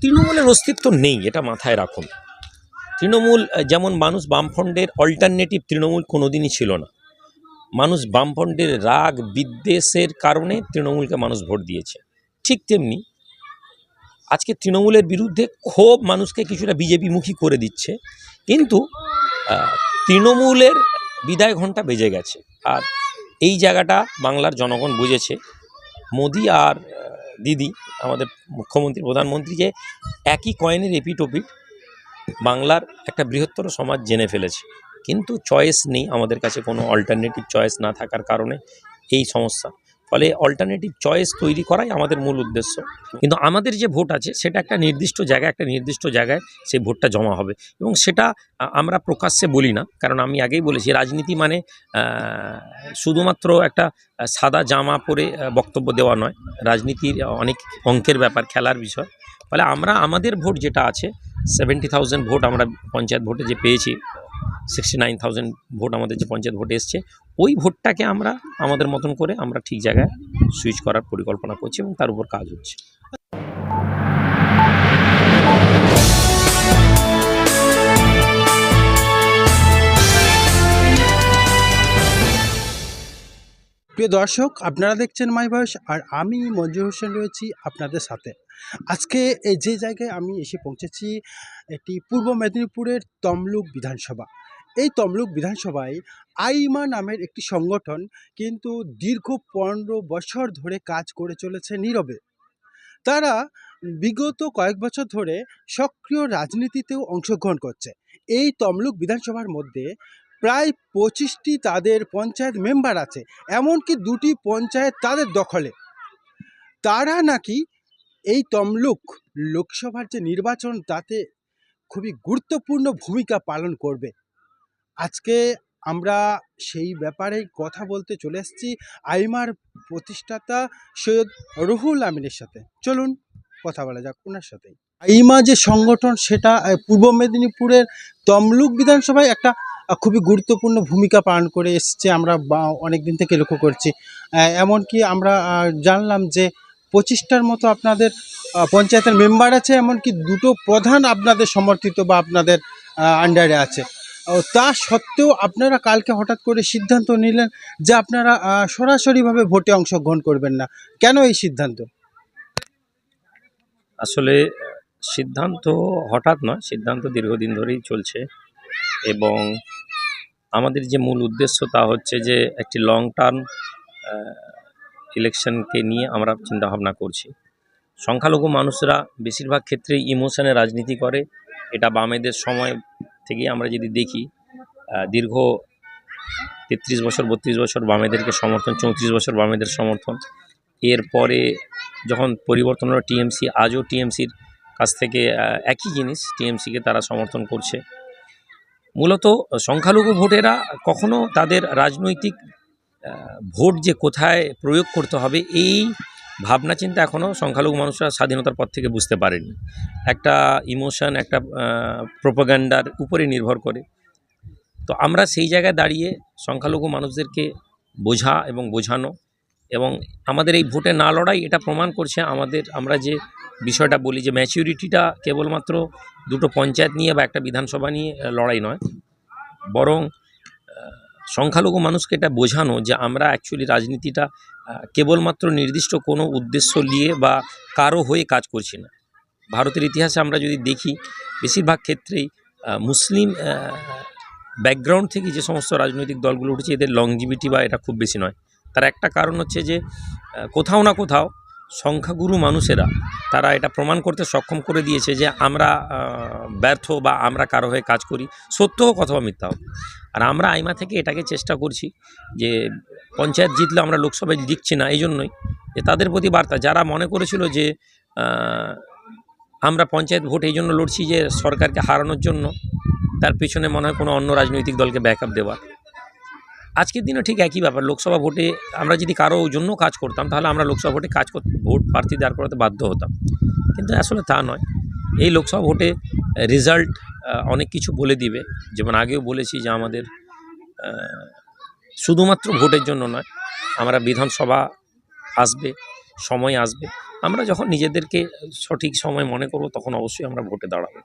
তৃণমূলের অস্তিত্ব নেই, এটা মাথায় রাখুন। তৃণমূল যেমন মানুষ বামফ্রন্টের অল্টারনেটিভ তৃণমূল কোনোদিনই ছিল না। মানুষ বামফ্রন্টের রাগ, বিদ্বেষের কারণে তৃণমূলকে মানুষ ভোট দিয়েছে। ঠিক তেমনি আজকে তৃণমূলের বিরুদ্ধে ক্ষোভ মানুষকে কিছুটা বিজেপিমুখী করে দিচ্ছে, কিন্তু তৃণমূলের বিদায় ঘণ্টা বেজে গেছে। আর এই জায়গাটা বাংলার জনগণ বুঝেছে। মোদি আর দিদি, আমাদের মুখ্যমন্ত্রী, প্রধানমন্ত্রীকে একই কয়েনের এপিটোপিট বাংলার একটা বৃহত্তর সমাজ জেনে ফেলেছে। কিন্তু চয়েস নেই আমাদের কাছে, কোনো অল্টারনেটিভ চয়েস না থাকার কারণে এই সমস্যা। ফলে অল্টারনেটিভ চয়েস তৈরি করাই আমাদের মূল উদ্দেশ্য। কিন্তু আমাদের যে ভোট আছে, সেটা একটা নির্দিষ্ট জায়গায়, একটা নির্দিষ্ট জায়গায় সেই ভোটটা জমা হবে। এবং সেটা আমরা প্রকাশ্যে বলি না, কারণ আমি আগেই বলেছি, রাজনীতি মানে শুধুমাত্র একটা সাদা জামা পরে বক্তব্য দেওয়া নয়। রাজনীতির অনেক অঙ্কের ব্যাপার, খেলার বিষয়। ফলে আমরা, আমাদের ভোট যেটা আছে সেভেন্টি থাউজেন্ড ভোট আমরা পঞ্চায়েত ভোটে যে পেয়েছি সিক্সটি নাইন থাউজেন্ড ভোট আমাদের যে পঞ্চায়েত ভোটে এসছে, ওই ভোটটাকে আমরা, আমাদের মতন করে আমরা ঠিক জায়গায় সুইচ করার পরিকল্পনা করছি এবং তার উপর কাজ হচ্ছে। প্রিয় দর্শক, আপনারা দেখছেন মাই ভয়েস আর আমি মঞ্জুর হোসেন রয়েছি আপনাদের সাথে। আজকে যে জায়গায় আমি এসে পৌঁছেছি, এটি পূর্ব মেদিনীপুরের তমলুক বিধানসভা। এই তমলুক বিধানসভায় আইমা নামের একটি সংগঠন কিন্তু দীর্ঘ পনেরো বছর ধরে কাজ করে চলেছে নীরবে। তারা বিগত কয়েক বছর ধরে সক্রিয় রাজনীতিতেও অংশগ্রহণ করছে। এই তমলুক বিধানসভার মধ্যে প্রায় পঁচিশটি তাদের পঞ্চায়েত মেম্বার আছে, এমনকি দুটি পঞ্চায়েত তাদের দখলে। তারা নাকি এই তমলুক লোকসভার যে নির্বাচন, তাতে খুবই গুরুত্বপূর্ণ ভূমিকা পালন করবে। আজকে আমরা সেই ব্যাপারে কথা বলতে চলে এসেছি আইমার প্রতিষ্ঠাতা সৈয়দ রুহুল আমিনের সাথে। চলুন, কথা বলা যাক ওনার সাথে আইমা যে সংগঠন, সেটা পূর্ব মেদিনীপুরের তমলুক বিধানসভায় একটা খুবই গুরুত্বপূর্ণ ভূমিকা পালন করে এসছে। আমরা অনেক দিন থেকে লক্ষ্য করছি। এমনকি আমরা জানলাম যে পঁচিশটার মতো আপনাদের পঞ্চায়েতের মেম্বার আছে, এমনকি দুটো প্রধান আপনাদের সমর্থিত বা আপনাদের আন্ডারে আছে। তা সত্ত্বেও আপনারা কালকে হঠাৎ করে সিদ্ধান্ত নিলেন যে আপনারা সরাসরিভাবে ভোটে অংশগ্রহণ করবেন না। কেন এই সিদ্ধান্ত? আসলে, সিদ্ধান্ত হঠাৎ নয়, সিদ্ধান্ত দীর্ঘদিন ধরেই চলছে। এবং আমাদের যে মূল উদ্দেশ্য তা হচ্ছে যে, একটি লং টার্ম ইলেকশনকে নিয়ে আমরা চিন্তাভাবনা করছি। সংখ্যালঘু মানুষরা বেশিরভাগ ক্ষেত্রেই ইমোশনে রাজনীতি করে। এটা বামেদের সময় থেকেই আমরা যদি দেখি দীর্ঘ তেত্রিশ বছর, বত্রিশ বছর বামেদেরকে সমর্থন, চৌত্রিশ বছর বামেদের সমর্থন। এরপরে যখন পরিবর্তন হলো টিএমসি, আজও টিএমসির কাছ থেকে একই জিনিস টিএমসিকে তারা সমর্থন করছে। মূলত সংখ্যালঘু ভোটেরা কখনো তাদের রাজনৈতিক ভোট যে কোথায় প্রয়োগ করতে হবে, এই ভাবনা চিন্তা এখনও সংখ্যালঘু মানুষরা স্বাধীনতার পর থেকে বুঝতে পারেনি। একটা ইমোশন, একটা প্রোপাগান্ডার উপরে নির্ভর করে। তো আমরা সেই জায়গায় দাঁড়িয়ে সংখ্যালঘু মানুষদেরকে বোঝা এবং বোঝানো এবং আমাদের এই ভোটে না লড়াই, এটা প্রমাণ করছে আমাদের, আমরা যে বিষয়টা বলি যে ম্যাচিউরিটিটা কেবলমাত্র দুটো পঞ্চায়েত নিয়ে বা একটা বিধানসভা নিয়ে লড়াই নয়। বরং সংখ্যালঘু মানুষকে এটা বোঝানো যে আমরা অ্যাকচুয়ালি রাজনীতিটা কেবলমাত্র নির্দিষ্ট কোনো উদ্দেশ্য নিয়ে বা কারও হয়ে কাজ করছি না। ভারতের ইতিহাসে আমরা যদি দেখি, বেশিরভাগ ক্ষেত্রেই মুসলিম ব্যাকগ্রাউন্ড থেকে যে সমস্ত রাজনৈতিক দলগুলো উঠেছে, এদের লংজিভিটি বা এটা খুব বেশি নয়। তার একটা কারণ হচ্ছে যে কোথাও না কোথাও সংখ্যাগুরু মানুষেরা, তারা এটা প্রমাণ করতে সক্ষম করে দিয়েছে যে আমরা ব্যর্থ বা আমরা কারও হয়ে কাজ করি সত্য হোক অথবা মিথ্যা হোক আর আমরা আইমা থেকে এটাকে চেষ্টা করছি যে পঞ্চায়েত জিতলে আমরা লোকসভায় জিতছি না এই জন্যই যে তাদের প্রতি বার্তা। যারা মনে করেছিল যে আমরা পঞ্চায়েত ভোট এই জন্য লড়ছি যে সরকারকে হারানোর জন্য, তার পেছনে মনে হয় কোনো অন্য রাজনৈতিক দলকে ব্যাকআপ দেওয়া আজকের দিনে ঠিক একই ব্যাপার। লোকসভা ভোটে আমরা যদি কারও জন্য কাজ করতাম, তাহলে আমরা লোকসভা ভোটে কাজ ভোট প্রার্থী দাঁড় করাতে বাধ্য হতাম। কিন্তু আসলে তা নয়। এই লোকসভা ভোটে রেজাল্ট অনেক কিছু বলে দিবে। যেমন আগেও বলেছি যে আমাদের শুধুমাত্র ভোটের জন্য নয়, আমরা বিধানসভা আসবে, সময় আসবে। আমরা যখন নিজেদেরকে সঠিক সময় মনে করব তখন অবশ্যই আমরা ভোটে দাঁড়াবো।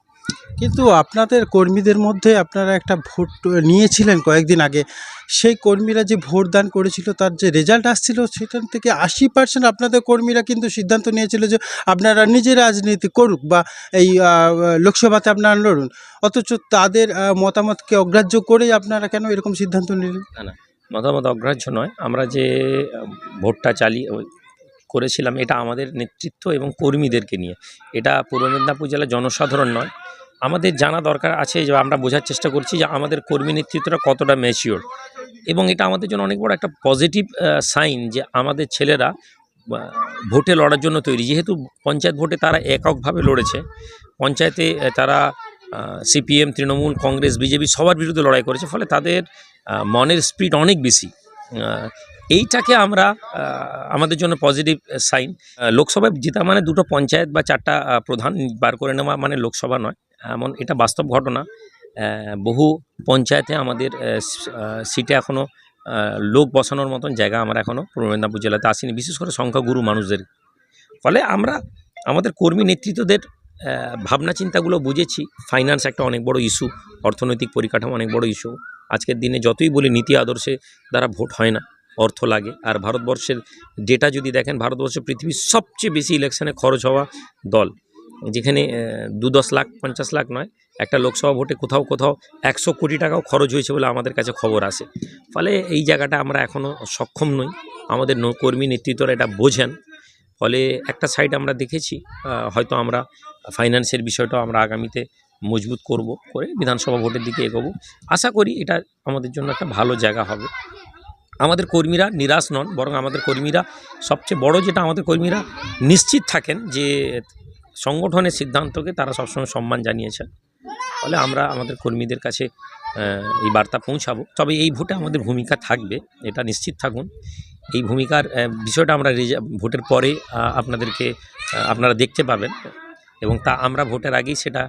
কিন্তু আপনাদের কর্মীদের মধ্যে আপনারা একটা ভোট নিয়েছিলেন কয়েকদিন আগে সেই কর্মীরা যে ভোট দান করেছিল তার যে রেজাল্ট আসছিল সেখান থেকে আশি পার্সেন্ট আপনাদের কর্মীরা কিন্তু সিদ্ধান্ত নিয়েছিল যে আপনারা নিজে রাজনীতি করুক বা এই লোকসভাতে আপনারা লড়ুন। অথচ তাদের মতামতকে অগ্রাহ্য করেই আপনারা কেন এরকম সিদ্ধান্ত নিলেন? মতামত অগ্রাহ্য নয়। আমরা যে ভোটটা চালিয়ে ওই করেছিলাম, এটা আমাদের নেতৃত্ব এবং কর্মীদেরকে নিয়ে। এটা পূর্ব মেদিনীপুর জেলার জনসাধারণ নয়। আমাদের জানা দরকার আছে যে আমরা বোঝার চেষ্টা করছি যে আমাদের কর্মী নেতৃত্বটা কতটা ম্যাচিওর এবং এটা আমাদের জন্য অনেক বড় একটা পজিটিভ সাইন যে আমাদের ছেলেরা ভোটে লড়ার জন্য তৈরি। যেহেতু পঞ্চায়েত ভোটে তারা এককভাবে লড়েছে, পঞ্চায়েতে তারা সিপিএম তৃণমূল, কংগ্রেস বিজেপি সবার বিরুদ্ধে লড়াই করেছে, ফলে তাদের মনের স্পিড অনেক বেশি। এইটাকে আমরা আমাদের জন্য পজিটিভ সাইন লোকসভায় জেতা মানে দুটো পঞ্চায়েত বা চারটা প্রধান বার করে নেওয়া মানে লোকসভা নয়। এমন, এটা বাস্তব ঘটনা। বহু পঞ্চায়েতে আমাদের সিটে এখনও লোক বসানোর মতন জায়গা আমরা এখনও পূর্ব মেদিনীপুর জেলাতে আসিনি, বিশেষ করে সংখ্যাগুরু মানুষদের। ফলে আমরা, আমাদের কর্মী নেতৃত্বদের ভাবনা চিন্তাগুলো বুঝেছি। ফাইন্যান্স একটা অনেক বড় ইস্যু অর্থনৈতিক পরিকাঠামো অনেক বড় ইস্যু আজকের দিনে যতই বলি, নীতি আদর্শে দ্বারা ভোট হয় না। অর্থ লাগে। আর ভারতবর্ষের ডেটা যদি দেখেন, ভারতবর্ষ পৃথিবীর সবচেয়ে বেশি ইলেকশনে খরচ হওয়া দল, যেখানে দু দশ লাখ, পঞ্চাশ লাখ নয়, একটা লোকসভা ভোটে কোথাও কোথাও একশো কোটি টাকাও খরচ হয়েছে বলে আমাদের কাছে খবর আসে। ফলে এই জায়গাটা আমরা এখনও সক্ষম নই। আমাদের নৌ- কর্মী নেতৃত্বরা এটা বোঝেন। ফলে একটা সাইড আমরা দেখেছি হয়তো আমরা ফাইন্যান্সের বিষয়টাও আমরা আগামীতে মজবুত করব, করে বিধানসভা ভোটের দিকে এগোবো। আশা করি এটা আমাদের জন্য একটা ভালো জায়গা হবে। আমাদের কর্মীরা নিরাশ নন, বরং আমাদের কর্মীরা সবচেয়ে বড় যেটা আমাদের কর্মীরা নিশ্চিত থাকেন যে সংগঠনের সিদ্ধান্তকে তারা সবসময় সম্মান জানিয়েছেন। ফলে আমরা আমাদের কর্মীদের কাছে এই বার্তা পৌঁছাবো। তবে এই ভোটে আমাদের ভূমিকা থাকবে, এটা নিশ্চিত থাকুন। এই ভূমিকার বিষয়টা আমরা ভোটের পরে আপনাদেরকে আপনারা দেখতে পাবেন। এবং তা আমরা ভোটের আগেই সেটা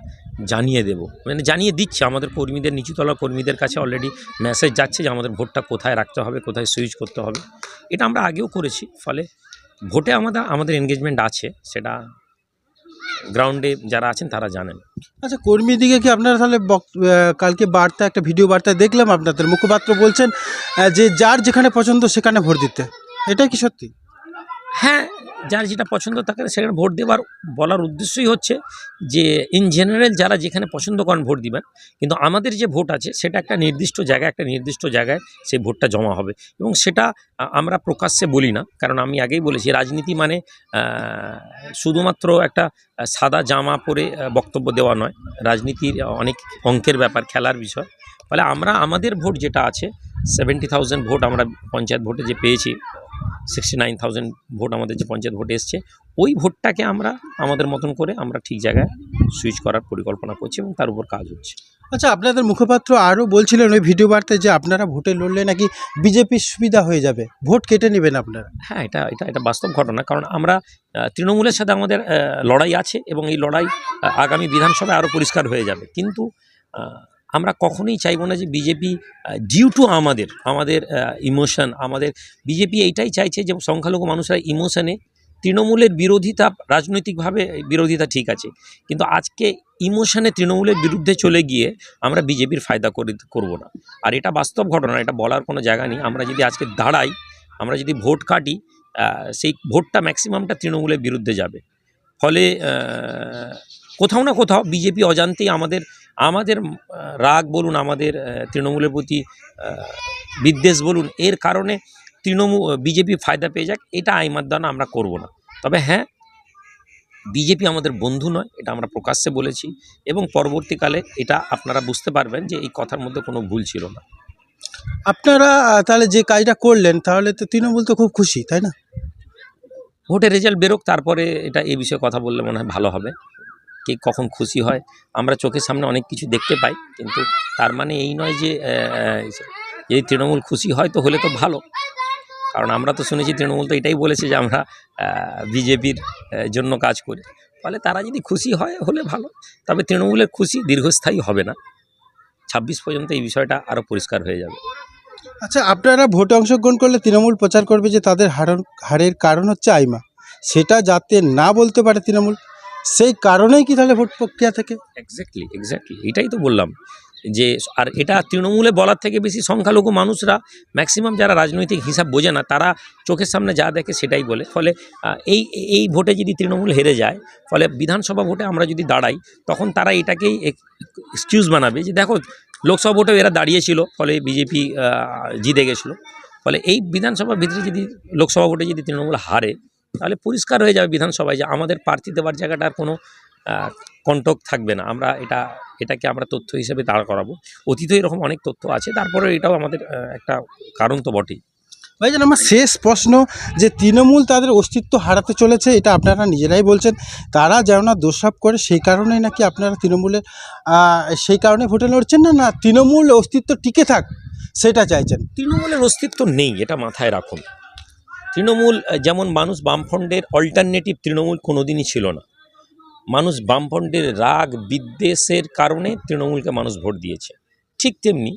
জানিয়ে দেব। মানে জানিয়ে দিচ্ছে, আমাদের কর্মীদের, নিচুতলা কর্মীদের কাছে অলরেডি মেসেজ যাচ্ছে যে আমাদের ভোটটা কোথায় রাখতে হবে, কোথায় সুইচ করতে হবে। এটা আমরা আগেও করেছি, ফলে ভোটে আমাদের আমাদের এনগেজমেন্ট আছে, সেটা গ্রাউন্ডে যারা আছেন তারা জানেন। আচ্ছা কর্মী দিকে কি আপনারা তাহলে কালকে বার্তা, একটা ভিডিও বার্তা দেখলাম আপনাদের, মুখপাত্র বলছেন যে যার যেখানে পছন্দ সেখানে ভোট দিতে। এটাই কি সত্যি? হ্যাঁ যার যেটা পছন্দ তাকে সেখানে ভোট দেওয়ার বলার উদ্দেশ্যই হচ্ছে যে ইন জেনারেল যারা যেখানে পছন্দ করেন ভোট দিবেন, কিন্তু আমাদের যে ভোট আছে সেটা একটা নির্দিষ্ট জায়গায়, একটা নির্দিষ্ট জায়গায় সেই ভোটটা জমা হবে। এবং সেটা আমরা প্রকাশ্যে বলি না, কারণ আমি আগেই বলেছি, রাজনীতি মানে শুধুমাত্র একটা সাদা জামা পরে বক্তব্য দেওয়া নয়। রাজনীতির অনেক অঙ্কের ব্যাপার, খেলার বিষয়। ফলে আমরা, আমাদের ভোট যেটা আছে সেভেন্টি থাউজেন্ড ভোট আমরা পঞ্চায়েত ভোটে যে পেয়েছি সিক্সটি নাইন থাউজেন্ড ভোট আমাদের যে পঞ্চায়েত ভোটে এসছে ওই ভোটটাকে আমরা আমাদের মতন করে আমরা ঠিক জায়গায় সুইচ করার পরিকল্পনা করছি এবং তার উপর কাজ হচ্ছে। আচ্ছা আপনাদের মুখপাত্র আরও বলছিলেন ওই ভিডিও বার্তায় যে আপনারা ভোটে লড়লে নাকি বিজেপির সুবিধা হয়ে যাবে। ভোট কেটে নেবেন আপনারা। হ্যাঁ এটা এটা এটা বাস্তব ঘটনা। কারণ আমরা তৃণমূলের সাথে আমাদের লড়াই আছে এবং এই লড়াই আগামী বিধানসভায় আরও পরিষ্কার হয়ে যাবে। কিন্তু আমরা কখনোই চাইব না যে বিজেপি ডিউ টু আমাদের আমাদের ইমোশন আমাদের বিজেপি এইটাই চাইছে যে সংখ্যালঘু মানুষরা ইমোশনে তৃণমূলের বিরোধিতা, রাজনৈতিকভাবে বিরোধিতা ঠিক আছে। কিন্তু আজকে ইমোশনে তৃণমূলের বিরুদ্ধে চলে গিয়ে আমরা বিজেপির ফায়দা করে করব না। আর এটা বাস্তব ঘটনা, এটা বলার কোনো জায়গা নেই। আমরা যদি আজকে দাঁড়াই, আমরা যদি ভোট কাটি সেই ভোটটা ম্যাক্সিমামটা তৃণমূলের বিরুদ্ধে যাবে। ফলে কোথাও না কোথাও বিজেপি অজান্তেই আমাদের আমাদের রাগ বলুন আমাদের তৃণমূলের প্রতি বিদ্বেষ বলুন এর কারণে তৃণমূল বিজেপি ফায়দা পেয়ে যাক এটা আইমাদ্দানা আমরা করব না। তবে হ্যাঁ বিজেপি আমাদের বন্ধু নয় এটা আমরা প্রকাশ্যে বলেছি এবং পরবর্তীকালে এটা আপনারা বুঝতে পারবেন যে এই কথার মধ্যে কোনো ভুল ছিল না। আপনারা তাহলে যে কাজটা করলেন তাহলে তো তৃণমূল তো খুব খুশি তাই না? ভোটের রেজাল্ট বেরোক তারপরে এটা এই বিষয়ে কথা বললে মনে হয় ভালো হবে। কে কখন খুশি হয়, আমরা চোখের সামনে অনেক কিছু দেখতে পাই, কিন্তু তার মানে এই নয় যে যদি তৃণমূল খুশি হয় তো হলে তো ভালো। কারণ আমরা তো শুনেছি তৃণমূল তো এটাই বলেছে যে আমরা বিজেপির জন্য কাজ করি। ফলে তারা যদি খুশি হয় হলে ভালো, তবে তৃণমূলের খুশি দীর্ঘস্থায়ী হবে না। ছাব্বিশ পর্যন্ত এই বিষয়টা আরও পরিষ্কার হয়ে যাবে। আচ্ছা আপনারা ভোটে অংশগ্রহণ করলে তৃণমূল প্রচার করবে যে তাদের হারের কারণ হচ্ছে আইমা। সেটা যাতে না বলতে পারে তৃণমূল সেই কারণেই কি তাহলে ভোট প্রক্রিয়া থেকে? এক্স্যাক্টলি এক্স্যাক্টলি এটাই তো বললাম যে, আর এটা তৃণমূলে বলার থেকে বেশি সংখ্যালঘু মানুষরা ম্যাক্সিমাম যারা রাজনৈতিক হিসাব বোঝে না, তারা চোখের সামনে যা দেখে সেটাই বলে। ফলে এই এই ভোটে যদি তৃণমূল হেরে যায়, ফলে বিধানসভা ভোটে আমরা যদি দাঁড়াই, তখন তারা এটাকেই এক্সকিউজ বানাবে যে, দেখো, লোকসভা ভোটেও এরা দাঁড়িয়েছিল, ফলে বিজেপি জিতে গেছিল। ফলে এই বিধানসভার ভিতরে যদি, লোকসভা ভোটে যদি তৃণমূল হারে তাহলে পরিষ্কার হয়ে যাবে বিধানসভায় যে আমাদের প্রার্থী দেওয়ার জায়গাটার কোনো কন্টক থাকবে না। আমরা এটা এটাকে আমরা তথ্য হিসেবে দাঁড় করাবো। অতীতে এরকম অনেক তথ্য আছে তারপরে এটাও আমাদের একটা কারণ তো বটেই। ভাইজান আমার শেষ প্রশ্ন যে তৃণমূল তাদের অস্তিত্ব হারাতে চলেছে এটা আপনারা নিজেরাই বলছেন। তারা যেন না দোষাপ করে সেই কারণেই নাকি আপনারা তৃণমূলের সেই কারণে ভোটে লড়ছেন না না তৃণমূল অস্তিত্ব টিকে থাক সেটা চাইছেন? তৃণমূলের অস্তিত্ব নেই এটা মাথায় রাখুন। তৃণমূল যেমন মানুষ বামফ্রন্টের অল্টারনেটিভ তৃণমূল কোনোদিনই ছিল না। মানুষ বামফ্রন্টের রাগ, বিদ্বেষের কারণে তৃণমূলকে মানুষ ভোট দিয়েছে। ঠিক তেমনি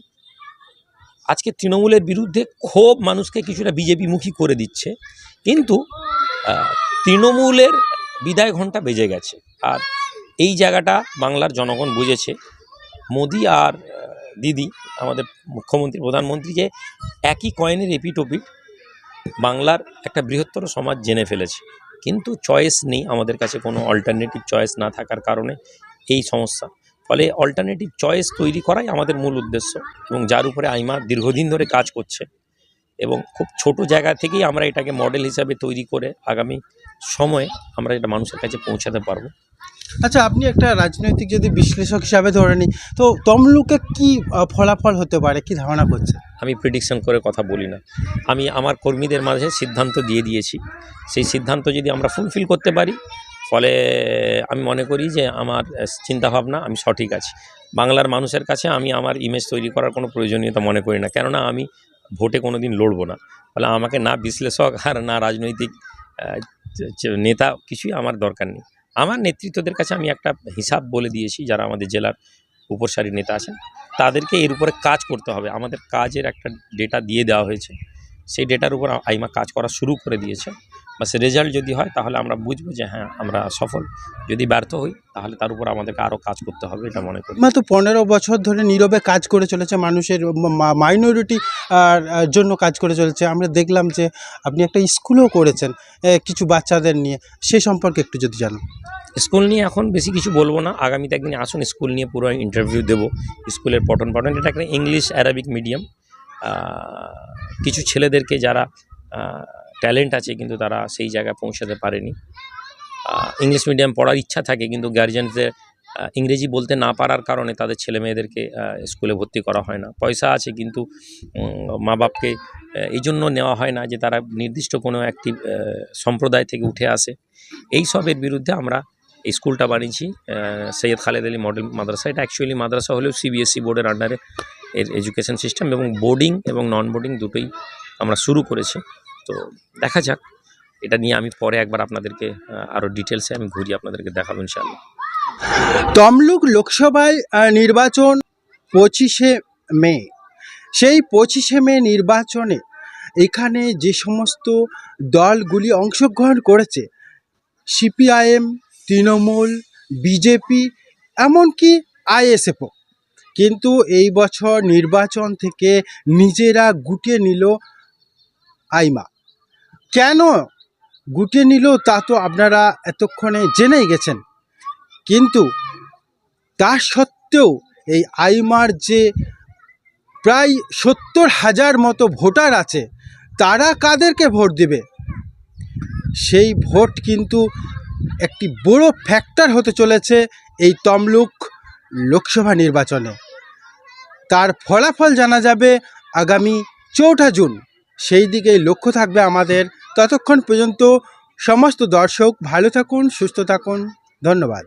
আজকে তৃণমূলের বিরুদ্ধে ক্ষোভ মানুষকে কিছুটা বিজেপিমুখী করে দিচ্ছে, কিন্তু তৃণমূলের বিদায় ঘণ্টা বেজে গেছে। আর এই জায়গাটা বাংলার জনগণ বুঝেছে। মোদি আর দিদি, আমাদের মুখ্যমন্ত্রী, প্রধানমন্ত্রী যে একই কয়েনের এপিটোপিট বাংলার একটা বৃহত্তর সমাজ জেনে ফেলেছে। কিন্তু চয়েস নেই আমাদের কাছে, কোনো অল্টারনেটিভ চয়েস না থাকার কারণে এই সমস্যা। ফলে অল্টারনেটিভ চয়েস তৈরি করাই আমাদের মূল উদ্দেশ্য এবং যার উপরে আইমা দীর্ঘদিন ধরে কাজ করছে এবং খুব ছোট জায়গা থেকেই আমরা এটাকে মডেল হিসাবে তৈরি করে আগামী সময়ে আমরা এটা মানুষের কাছে পৌঁছাতে পারব। আচ্ছা আপনি একটা রাজনৈতিক যদি বিশ্লেষক হিসাবে ধরে নিই, তো তমলুকে কি ফলাফল হতে পারে? কি ধারণা করছে আমি প্রিডিকশন করে কথা বলি না। আমি আমার কর্মীদের মাঝে সিদ্ধান্ত দিয়ে দিয়েছি। সেই সিদ্ধান্ত যদি আমরা ফুলফিল করতে পারি, ফলে আমি মনে করি যে আমার চিন্তাভাবনা আমি সঠিক আছি। বাংলার মানুষের কাছে আমি আমার ইমেজ তৈরি করার কোনো প্রয়োজনীয়তা মনে করি না। কেননা আমি ভোটে কোনো দিন লড়বো না। ফলে আমাকে না বিশ্লেষক আর না রাজনৈতিক নেতা কিছুই আমার দরকার নেই। আমার নেতৃত্বদের কাছে আমি একটা হিসাব বলে দিয়েছি, যারা আমাদের জেলার উপসারী নেতা আছেন, তাদেরকে এর উপরে কাজ করতে হবে। আমাদের কাজের একটা ডেটা দিয়ে দেওয়া হয়েছে। সেই ডেটার উপর আইমা কাজ করা শুরু করে দিয়েছে। বাস রেজাল্ট যদি হয় তাহলে আমরা বুঝব যে হ্যাঁ আমরা সফল। যদি ব্যর্থ হই তাহলে তার উপর আমাদেরকে আরও কাজ করতে হবে এটা মনে করি। মাত্র পনেরো বছর ধরে নীরবে কাজ করে চলেছে মানুষের মাইনরিটি জন্য কাজ করে চলেছে। আমরা দেখলাম যে আপনি একটা স্কুলও করেছেন কিছু বাচ্চাদের নিয়ে। সে সম্পর্কে একটু যদি জানো। স্কুল নিয়ে এখন বেশি কিছু বলব না। আগামীতে একদিন আসুন স্কুল নিয়ে পুরো ইন্টারভিউ দেবো। স্কুলের পঠন পাঠন এটা একটা ইংলিশ অ্যারাবিক মিডিয়াম কিছু ছেলেদেরকে যারা ট্যালেন্ট আছে কিন্তু তারা সেই জায়গায় পৌঁছাতে পারেনি। ইংলিশ মিডিয়াম পড়ার ইচ্ছা থাকে কিন্তু গার্জিয়ানদের ইংরেজি বলতে না পারার কারণে তাদের ছেলে মেয়েদেরকে স্কুলে ভর্তি করা হয় না। পয়সা আছে কিন্তু মা বাপকে এই জন্য নেওয়া হয় না যে তারা নির্দিষ্ট কোনো একটি সম্প্রদায় থেকে উঠে আসে। এই সবের বিরুদ্ধে আমরা এই স্কুলটা বানিয়েছি সৈয়দ খালেদ আলী মডেল মাদ্রাসা। এটা অ্যাকচুয়ালি মাদ্রাসা হলেও সিবিএসসি বোর্ডের আন্ডারে এর এডুকেশন সিস্টেম এবং বোর্ডিং এবং নন বোর্ডিং দুটোই আমরা শুরু করেছি। তো দেখা যাক। এটা নিয়ে আমি পরে একবার আপনাদেরকে আরও ডিটেলসে আমি ঘুরিয়ে আপনাদেরকে দেখাবো ইনশাআল্লাহ। তমলুক লোকসভায় নির্বাচন পঁচিশে মে। সেই পঁচিশে মে নির্বাচনে এখানে যে সমস্ত দলগুলি অংশগ্রহণ করেছে, সিপিআইএম, তৃণমূল, বিজেপি, এমনকি আইএসএফও, কিন্তু এই বছর নির্বাচন থেকে নিজেরা গুটিয়ে নিল আইমা। কেন গুটিয়ে নিল তা তো আপনারা এতক্ষণে জেনেই গেছেন। কিন্তু তা সত্ত্বেও এই আইমার যে প্রায় সত্তর হাজার মতো ভোটার আছে, তারা কাদেরকে ভোট দেবে? সেই ভোট কিন্তু একটি বড় ফ্যাক্টর হতে চলেছে এই তমলুক লোকসভা নির্বাচনে। তার ফলাফল জানা যাবে আগামী চৌঠা জুন। সেই দিকেই লক্ষ্য থাকবে আমাদের ততক্ষণ পর্যন্ত সমস্ত দর্শক ভালো থাকুন সুস্থ থাকুন। ধন্যবাদ।